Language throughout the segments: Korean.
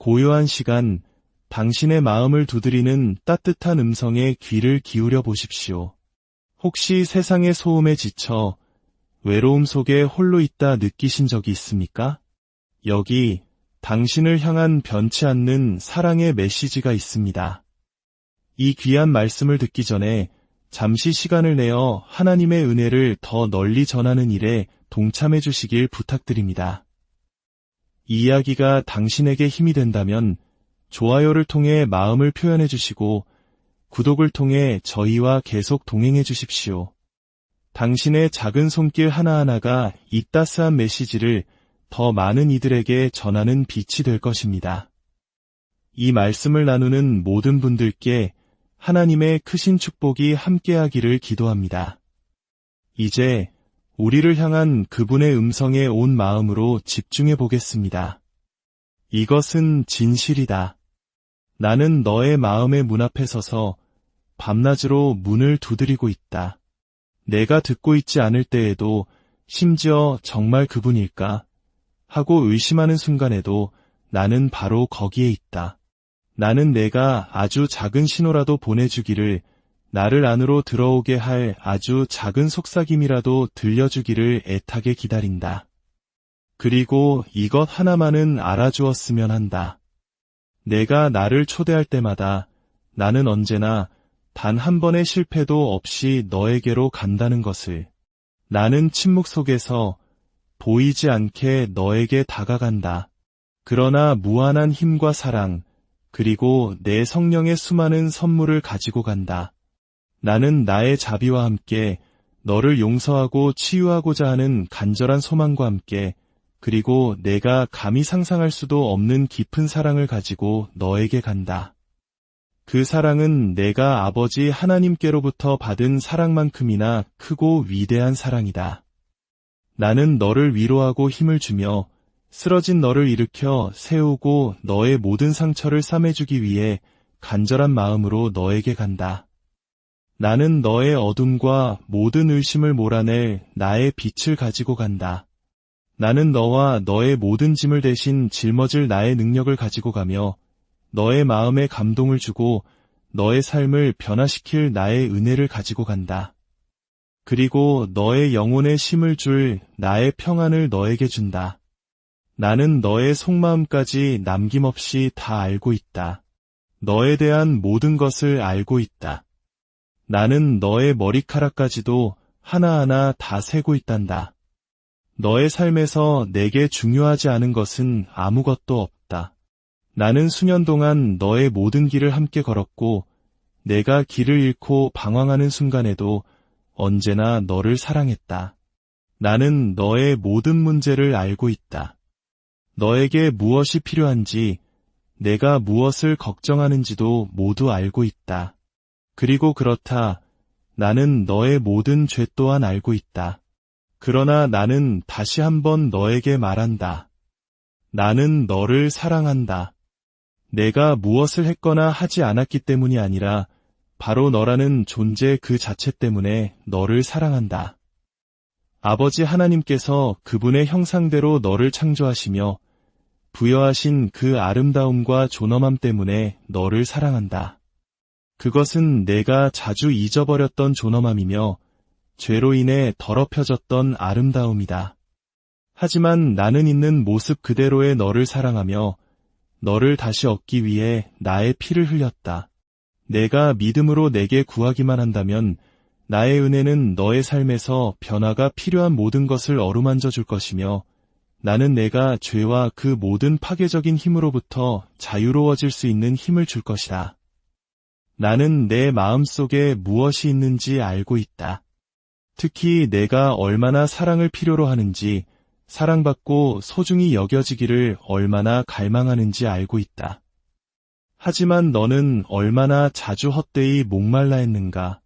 고요한 시간, 당신의 마음을 두드리는 따뜻한 음성에 귀를 기울여 보십시오. 혹시 세상의 소음에 지쳐 외로움 속에 홀로 있다 느끼신 적이 있습니까? 여기 당신을 향한 변치 않는 사랑의 메시지가 있습니다. 이 귀한 말씀을 듣기 전에 잠시 시간을 내어 하나님의 은혜를 더 널리 전하는 일에 동참해 주시길 부탁드립니다. 이 이야기가 당신에게 힘이 된다면 좋아요를 통해 마음을 표현해 주시고 구독을 통해 저희와 계속 동행해 주십시오. 당신의 작은 손길 하나하나가 이 따스한 메시지를 더 많은 이들에게 전하는 빛이 될 것입니다. 이 말씀을 나누는 모든 분들께 하나님의 크신 축복이 함께하기를 기도합니다. 이제 우리를 향한 그분의 음성에 온 마음으로 집중해 보겠습니다. 이것은 진실이다. 나는 너의 마음의 문 앞에 서서 밤낮으로 문을 두드리고 있다. 내가 듣고 있지 않을 때에도 심지어 정말 그분일까? 하고 의심하는 순간에도 나는 바로 거기에 있다. 나는 내가 아주 작은 신호라도 보내주기를 나를 안으로 들어오게 할 아주 작은 속삭임이라도 들려주기를 애타게 기다린다. 그리고 이것 하나만은 알아주었으면 한다. 내가 나를 초대할 때마다 나는 언제나 단 한 번의 실패도 없이 너에게로 간다는 것을 나는 침묵 속에서 보이지 않게 너에게 다가간다. 그러나 무한한 힘과 사랑, 그리고 내 성령의 수많은 선물을 가지고 간다. 나는 나의 자비와 함께 너를 용서하고 치유하고자 하는 간절한 소망과 함께 그리고 내가 감히 상상할 수도 없는 깊은 사랑을 가지고 너에게 간다. 그 사랑은 내가 아버지 하나님께로부터 받은 사랑만큼이나 크고 위대한 사랑이다. 나는 너를 위로하고 힘을 주며 쓰러진 너를 일으켜 세우고 너의 모든 상처를 싸매주기 위해 간절한 마음으로 너에게 간다. 나는 너의 어둠과 모든 의심을 몰아낼 나의 빛을 가지고 간다. 나는 너와 너의 모든 짐을 대신 짊어질 나의 능력을 가지고 가며 너의 마음에 감동을 주고 너의 삶을 변화시킬 나의 은혜를 가지고 간다. 그리고 너의 영혼에 심을 줄 나의 평안을 너에게 준다. 나는 너의 속마음까지 남김없이 다 알고 있다. 너에 대한 모든 것을 알고 있다. 나는 너의 머리카락까지도 하나하나 다 세고 있단다. 너의 삶에서 내게 중요하지 않은 것은 아무것도 없다. 나는 수년 동안 너의 모든 길을 함께 걸었고, 내가 길을 잃고 방황하는 순간에도 언제나 너를 사랑했다. 나는 너의 모든 문제를 알고 있다. 너에게 무엇이 필요한지, 내가 무엇을 걱정하는지도 모두 알고 있다. 그리고 그렇다. 나는 너의 모든 죄 또한 알고 있다. 그러나 나는 다시 한번 너에게 말한다. 나는 너를 사랑한다. 내가 무엇을 했거나 하지 않았기 때문이 아니라 바로 너라는 존재 그 자체 때문에 너를 사랑한다. 아버지 하나님께서 그분의 형상대로 너를 창조하시며 부여하신 그 아름다움과 존엄함 때문에 너를 사랑한다. 그것은 내가 자주 잊어버렸던 존엄함이며 죄로 인해 더럽혀졌던 아름다움이다. 하지만 나는 있는 모습 그대로의 너를 사랑하며 너를 다시 얻기 위해 나의 피를 흘렸다. 내가 믿음으로 내게 구하기만 한다면 나의 은혜는 너의 삶에서 변화가 필요한 모든 것을 어루만져 줄 것이며 나는 내가 죄와 그 모든 파괴적인 힘으로부터 자유로워질 수 있는 힘을 줄 것이다. 나는 내 마음 속에 무엇이 있는지 알고 있다. 특히 내가 얼마나 사랑을 필요로 하는지, 사랑받고 소중히 여겨지기를 얼마나 갈망하는지 알고 있다. 하지만 너는 얼마나 자주 헛되이 목말라 했는가.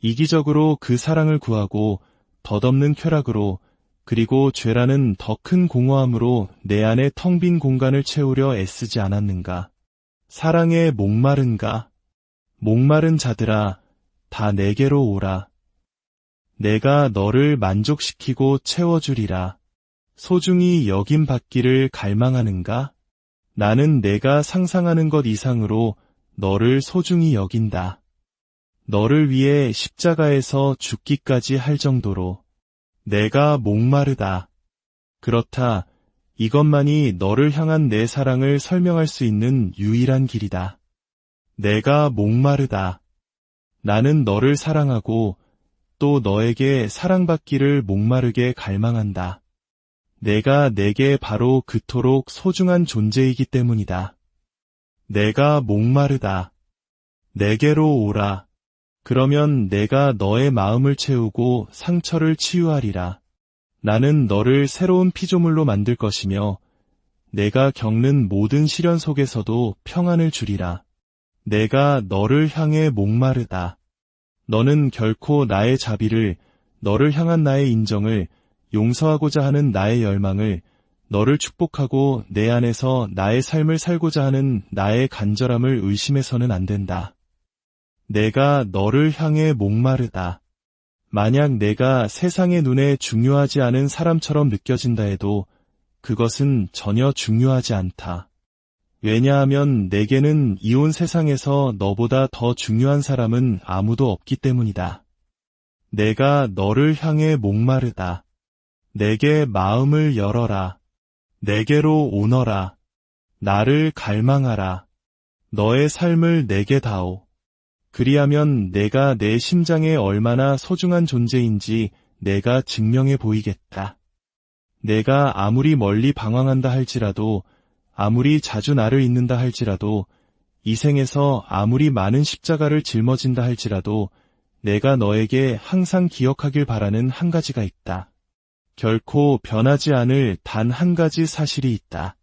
이기적으로 그 사랑을 구하고 덧없는 쾌락으로 그리고 죄라는 더 큰 공허함으로 내 안에 텅 빈 공간을 채우려 애쓰지 않았는가. 사랑에 목마른가. 목마른 자들아, 다 내게로 오라. 내가 너를 만족시키고 채워주리라. 소중히 여김 받기를 갈망하는가? 나는 내가 상상하는 것 이상으로 너를 소중히 여긴다. 너를 위해 십자가에서 죽기까지 할 정도로 내가 목마르다. 그렇다. 이것만이 너를 향한 내 사랑을 설명할 수 있는 유일한 길이다. 내가 목마르다. 나는 너를 사랑하고 또 너에게 사랑받기를 목마르게 갈망한다. 내가 내게 바로 그토록 소중한 존재이기 때문이다. 내가 목마르다. 내게로 오라. 그러면 내가 너의 마음을 채우고 상처를 치유하리라. 나는 너를 새로운 피조물로 만들 것이며 내가 겪는 모든 시련 속에서도 평안을 주리라. 내가 너를 향해 목마르다. 너는 결코 나의 자비를, 너를 향한 나의 인정을, 용서하고자 하는 나의 열망을, 너를 축복하고 내 안에서 나의 삶을 살고자 하는 나의 간절함을 의심해서는 안 된다. 내가 너를 향해 목마르다. 만약 내가 세상의 눈에 중요하지 않은 사람처럼 느껴진다 해도 그것은 전혀 중요하지 않다. 왜냐하면 내게는 이온 세상에서 너보다 더 중요한 사람은 아무도 없기 때문이다. 내가 너를 향해 목마르다. 내게 마음을 열어라. 내게로 오너라. 나를 갈망하라. 너의 삶을 내게 다오. 그리하면 내가 내 심장에 얼마나 소중한 존재인지 내가 증명해 보이겠다. 내가 아무리 멀리 방황한다 할지라도 아무리 자주 나를 잊는다 할지라도 이 생에서 아무리 많은 십자가를 짊어진다 할지라도 내가 너에게 항상 기억하길 바라는 한 가지가 있다. 결코 변하지 않을 단 한 가지 사실이 있다.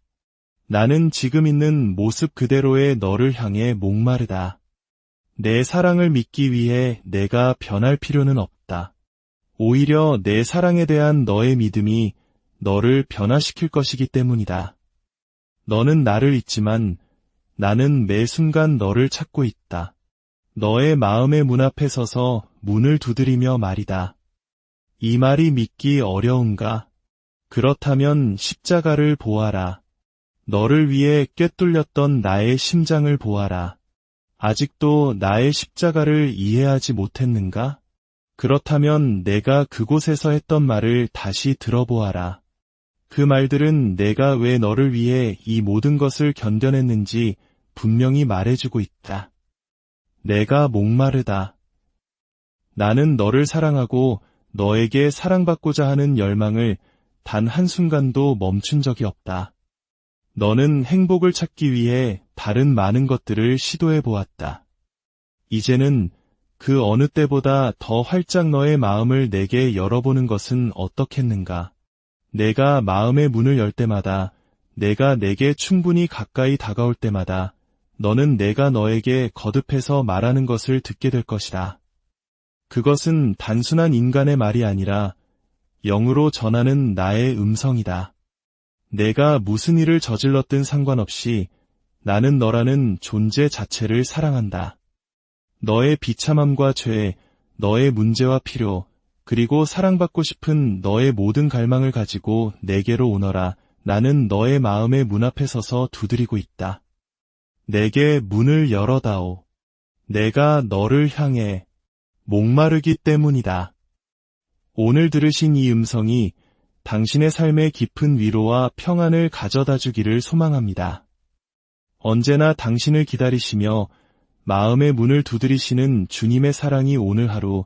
나는 지금 있는 모습 그대로의 너를 향해 목마르다. 내 사랑을 믿기 위해 내가 변할 필요는 없다. 오히려 내 사랑에 대한 너의 믿음이 너를 변화시킬 것이기 때문이다. 너는 나를 잊지만 나는 매 순간 너를 찾고 있다. 너의 마음의 문 앞에 서서 문을 두드리며 말이다. 이 말이 믿기 어려운가? 그렇다면 십자가를 보아라. 너를 위해 꿰뚫렸던 나의 심장을 보아라. 아직도 나의 십자가를 이해하지 못했는가? 그렇다면 내가 그곳에서 했던 말을 다시 들어보아라. 그 말들은 내가 왜 너를 위해 이 모든 것을 견뎌냈는지 분명히 말해주고 있다. 내가 목마르다. 나는 너를 사랑하고 너에게 사랑받고자 하는 열망을 단 한순간도 멈춘 적이 없다. 너는 행복을 찾기 위해 다른 많은 것들을 시도해 보았다. 이제는 그 어느 때보다 더 활짝 너의 마음을 내게 열어보는 것은 어떻겠는가? 내가 마음의 문을 열 때마다 내가 내게 충분히 가까이 다가올 때마다 너는 내가 너에게 거듭해서 말하는 것을 듣게 될 것이다. 그것은 단순한 인간의 말이 아니라 영으로 전하는 나의 음성이다. 내가 무슨 일을 저질렀든 상관없이 나는 너라는 존재 자체를 사랑한다. 너의 비참함과 죄, 너의 문제와 필요, 그리고 사랑받고 싶은 너의 모든 갈망을 가지고 내게로 오너라. 나는 너의 마음의 문 앞에 서서 두드리고 있다. 내게 문을 열어다오. 내가 너를 향해 목마르기 때문이다. 오늘 들으신 이 음성이 당신의 삶의 깊은 위로와 평안을 가져다 주기를 소망합니다. 언제나 당신을 기다리시며 마음의 문을 두드리시는 주님의 사랑이 오늘 하루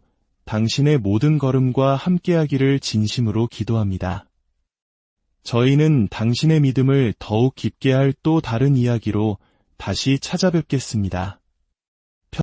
당신의 모든 걸음과 함께하기를 진심으로 기도합니다. 저희는 당신의 믿음을 더욱 깊게 할 또 다른 이야기로 다시 찾아뵙겠습니다.